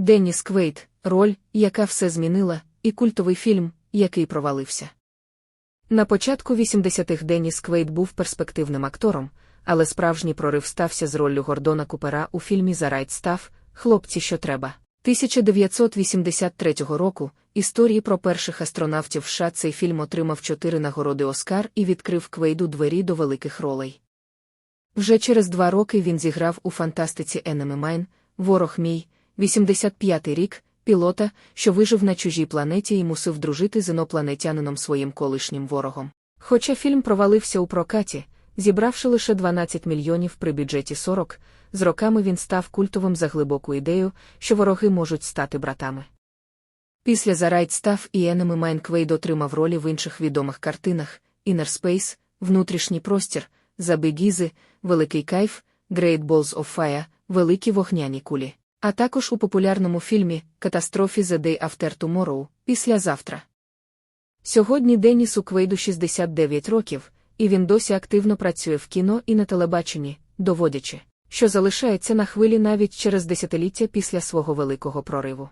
Денніс Квейт, роль, яка все змінила, і культовий фільм, який провалився. На початку 80-х Денніс Квейт був перспективним актором, але справжній прорив стався з роллю Гордона Купера у фільмі «За райт став Хлопці, що треба. 1983 року історії про перших астронавтів США цей фільм отримав чотири нагороди Оскар і відкрив Квейду двері до великих ролей. Вже через два роки він зіграв у фантастиці Enemy Mine, Ворог мій, 85-й рік, пілота, що вижив на чужій планеті і мусив дружити з інопланетянином своїм колишнім ворогом. Хоча фільм провалився у прокаті, зібравши лише 12 мільйонів при бюджеті 40, з роками він став культовим за глибоку ідею, що вороги можуть стати братами. Після Right Stuff і Enemy Mine Квейд отримав ролі в інших відомих картинах Inner Space, Внутрішній простір, Забигізи, Великий Кайф, Great Balls of Fire, Великі вогняні кулі, а також у популярному фільмі Катастрофі The Day After Tomorrow післязавтра. Сьогодні Денісу Квейду 69 років, і він досі активно працює в кіно і на телебаченні, доводячи, що залишається на хвилі навіть через десятиліття після свого великого прориву.